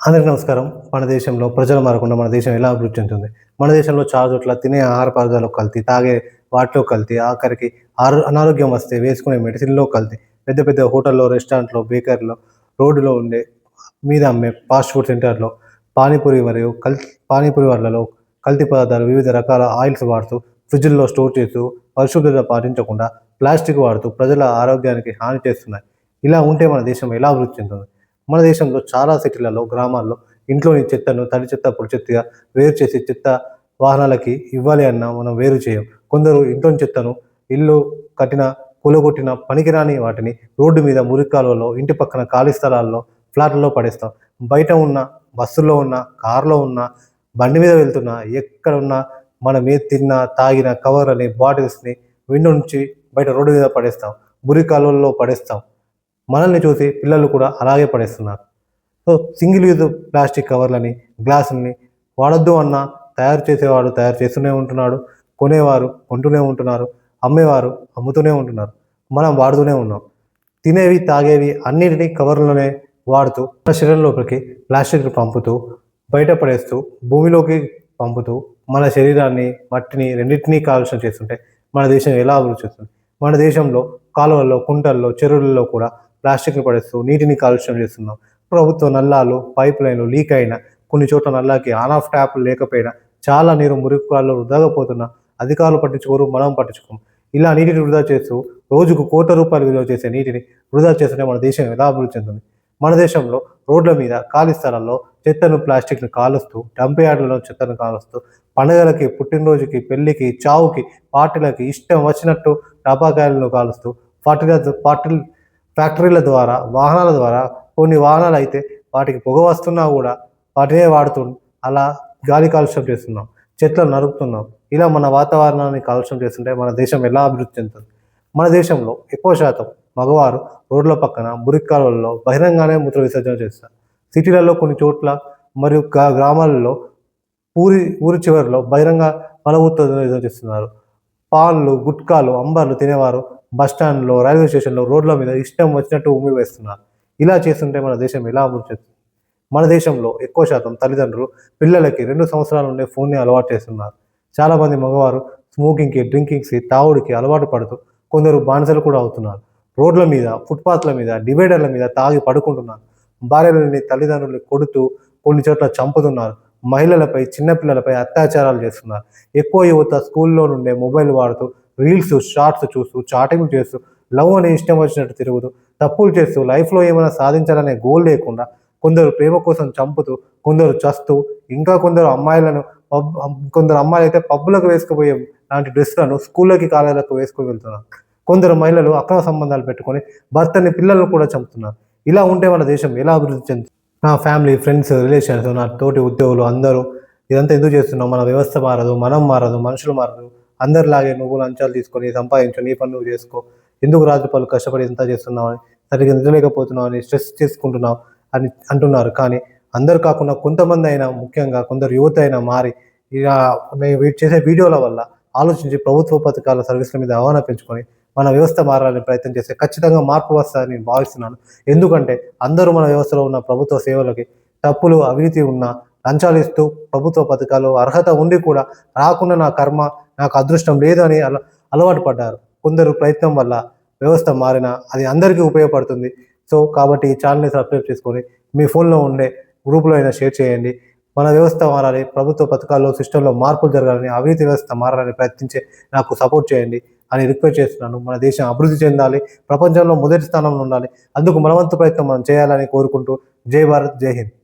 అందరికీ నమస్కారం. మన దేశంలో ప్రజలు మారకుండా మన దేశం ఎలా అభివృద్ధి చెందుతుంది? మన దేశంలో చాలా చోట్ల తినే ఆహార పదార్థాలు కల్తీ తాగే వాటిలో కల్తీ ఆఖరికి ఆరో అనారోగ్యం వస్తే వేసుకునే మెడిసిన్లో కల్తీ పెద్ద పెద్ద హోటల్లో రెస్టారెంట్లో బేకరీలో రోడ్డులో ఉండే మీద అమ్మే ఫాస్ట్ ఫుడ్ సెంటర్లో పానీపూరి మరియు కల్ పానీపూరి వాళ్ళలో కల్తీ పదార్థాలు వివిధ రకాల ఆయిల్స్ వాడుతూ ఫ్రిడ్జ్ల్లో స్టోర్ చేస్తూ పరిశుభ్రత పాటించకుండా ప్లాస్టిక్ వాడుతూ ప్రజల ఆరోగ్యానికి హాని చేస్తున్నాయి. ఇలా ఉంటే మన దేశం ఎలా అభివృద్ధి చెందుతుంది? మన దేశంలో చాలా సిటీలలో గ్రామాల్లో ఇంట్లోని చెత్తను తడి చెత్త పొడి చెత్తగా వేరు చేసి చెత్త వాహనాలకి ఇవ్వాలి అన్న మనం వేరు చేయం. కొందరు ఇంట్లోని చెత్తను ఇల్లు కట్టిన కూలగొట్టిన పనికిరాని వాటిని రోడ్డు మీద మురికాలలో ఇంటి పక్కన ఖాళీ స్థలాల్లో ఫ్లాట్లలో పడేస్తాం. బయట ఉన్న బస్సుల్లో ఉన్న కారులో ఉన్న బండి మీద వెళ్తున్నా ఎక్కడ ఉన్నా మనం ఏ తిన్నా తాగిన కవర్ అని బాటిల్స్ని విండో నుంచి బయట రోడ్డు మీద పడేస్తాం. మురికాలలో పడేస్తాం. మనల్ని చూసి పిల్లలు కూడా అలాగే పడేస్తున్నారు. సో సింగిల్ యూజ్ ప్లాస్టిక్ కవర్లని గ్లాసులని వాడొద్దు అన్న తయారు చేసేవాడు తయారు చేస్తూనే ఉంటున్నాడు కొనేవారు కొంటూనే ఉంటున్నారు అమ్మేవారు అమ్ముతూనే ఉంటున్నారు మనం వాడుతూనే ఉన్నాం. తినేవి తాగేవి అన్నిటినీ కవర్లోనే వాడుతూ మన శరీరంలోకి ప్లాస్టిక్ పంపుతూ బయట పడేస్తూ భూమిలోకి పంపుతూ మన శరీరాన్ని మట్టిని రెండింటినీ కాలుష్యం చేస్తుంటే మన దేశం ఎలా అభివృద్ధి చేస్తుంది మన దేశంలో కాలువల్లో కుంటల్లో చెరువులలో కూడా ప్లాస్టిక్ని పడేస్తూ నీటిని కాలుష్యం చేస్తున్నాం. ప్రభుత్వ నల్లాలు పైప్ లైన్లు లీక్ అయినా కొన్ని చోట్ల నల్లాకి ఆన్ ఆఫ్ ట్యాప్లు లేకపోయినా చాలా నీరు మురికాల్లో వృధాగా పోతున్నా అధికారులు పట్టించుకోరు మనం పట్టించుకోం ఇలా నీటిని వృధా చేస్తూ రోజుకు కోట్ల రూపాయలు విలువ చేసే నీటిని వృధా చేస్తూనే మన దేశం ఎలా అభివృద్ధి చెందుతుంది? మన దేశంలో రోడ్ల మీద ఖాళీ స్థలాల్లో చెత్తను ప్లాస్టిక్ను కాలుస్తూ డంప్ యార్డులలో చెత్తను కాలుస్తూ పండుగలకి పుట్టినరోజుకి పెళ్ళికి చావుకి పార్టీలకి ఇష్టం వచ్చినట్టు టపాకాయలను కాలుస్తూ పార్టీల పార్టీలు ఫ్యాక్టరీల ద్వారా వాహనాల ద్వారా కొన్ని వాహనాలు అయితే వాటికి పొగ వస్తున్నా కూడా వాటినే వాడుతూ అలా గాలి కాలుష్యం చేస్తున్నాం చెట్లను నరుకుతున్నాం. ఇలా మన వాతావరణాన్ని కాలుష్యం చేస్తుంటే మన దేశం ఎలా అభివృద్ధి చెందుతుంది? మన దేశంలో ఎక్కువ శాతం మగవారు రోడ్ల పక్కన మురికాలలో బహిరంగానే మూత్ర విసర్జన చేస్తారు. సిటీలలో కొన్ని చోట్ల మరియు గ్రామాలలో ఊరి ఊరి చివరిలో బహిరంగ మలమూత్ర విసర్జన చేస్తున్నారు. పాన్లు గుట్కాలు అంబర్లు తినేవారు బస్ స్టాండ్లో రైల్వే స్టేషన్లో రోడ్ల మీద ఇష్టం వచ్చినట్టు ఉమ్మి వేస్తున్నారు ఇలా చేస్తుంటే మన దేశం ఎలా అభివృద్ధి మన దేశంలో ఎక్కువ శాతం తల్లిదండ్రులు పిల్లలకి రెండు సంవత్సరాల నుండి ఫోన్ని అలవాటు చేస్తున్నారు. చాలామంది మగవారు స్మోకింగ్కి డ్రింకింగ్కి తాగుడికి అలవాటు పడుతూ కొందరు బానిసలు కూడా అవుతున్నారు. రోడ్ల మీద ఫుట్పాత్ల మీద డివైడర్ల మీద తాగి పడుకుంటున్నారు. భార్యలని తల్లిదండ్రులు కొడుతూ కొన్ని చోట్ల చంపుతున్నారు. మహిళలపై చిన్నపిల్లలపై అత్యాచారాలు చేస్తున్నారు. ఎక్కువ యువత స్కూల్లో నుండే మొబైల్ వాడుతూ రీల్స్ షార్ట్స్ చూస్తూ చాటింగ్ చేస్తూ లవ్ అని ఇష్టం వచ్చినట్టు తిరుగుతూ తప్పులు చేస్తూ లైఫ్లో ఏమైనా సాధించాలనే గోల్ లేకుండా కొందరు ప్రేమ కోసం చంపుతూ కొందరు చస్తూ ఇంకా కొందరు అమ్మాయిలను పబ్ కొందరు అమ్మాయిలు అయితే పబ్బులకు వేసుకుపోయే లాంటి డ్రెస్సులను స్కూళ్ళకి కాలేజీలకు వేసుకుని వెళ్తున్నారు. కొందరు మహిళలు అక్రమ సంబంధాలు పెట్టుకొని భర్తని పిల్లలను కూడా చంపుతున్నారు. ఇలా ఉంటే మన దేశం ఎలా అభివృద్ధి చెందుతుంది? నా ఫ్యామిలీ ఫ్రెండ్స్ రిలేషన్స్ నా తోటి ఉద్యోగులు అందరూ ఇదంతా ఎందుకు చేస్తున్నాం? మన వ్యవస్థ మారదు మనం మారదు మనుషులు మారదు అందరిలాగే నువ్వు లంచాలు తీసుకొని సంపాదించు నీ పని నువ్వు చేసుకో. ఎందుకు రాత్రి పనులు కష్టపడి ఇంత చేస్తున్నావు అని సరిగ్గా నిద్రలేకపోతున్నావు అని స్ట్రెస్ చేసుకుంటున్నావు అని అంటున్నారు. కానీ అందరు కాకుండా కొంతమంది అయినా ముఖ్యంగా కొందరు యువత అయినా మారి ఇక మేము చేసే వీడియోల వల్ల ఆలోచించి ప్రభుత్వ పథకాల సర్వీసుల మీద అవగాహన పెంచుకొని మన వ్యవస్థ మారాలని ప్రయత్నం చేస్తే ఖచ్చితంగా మార్పు వస్తుందని నేను భావిస్తున్నాను. ఎందుకంటే అందరూ మన వ్యవస్థలో ఉన్న ప్రభుత్వ సేవలకి తప్పులు అవినీతి ఉన్న లంచాలు ఇస్తూ ప్రభుత్వ పథకాలు అర్హత ఉండి కూడా రాకుండా నా కర్మ నాకు అదృష్టం లేదు అని అల అలవాటు పడ్డారు. కొందరు ప్రయత్నం వల్ల వ్యవస్థ మారిన అది అందరికీ ఉపయోగపడుతుంది. సో కాబట్టి ఈ ఛానల్ని సబ్స్క్రైబ్ చేసుకొని మీ ఫోన్లో ఉండే గ్రూప్లో అయినా షేర్ చేయండి. మన వ్యవస్థ మారాలి ప్రభుత్వ పథకాల్లో సిస్టంలో మార్పులు జరగాలని అవినీతి వ్యవస్థ మారాలని ప్రయత్నించే నాకు సపోర్ట్ చేయండి అని రిక్వెస్ట్ చేస్తున్నాను. మన దేశం అభివృద్ధి చెందాలి ప్రపంచంలో మొదటి స్థానంలో ఉండాలి. అందుకు మనవంతు ప్రయత్నం మనం చేయాలని కోరుకుంటూ జై భారత్ జై హింద్.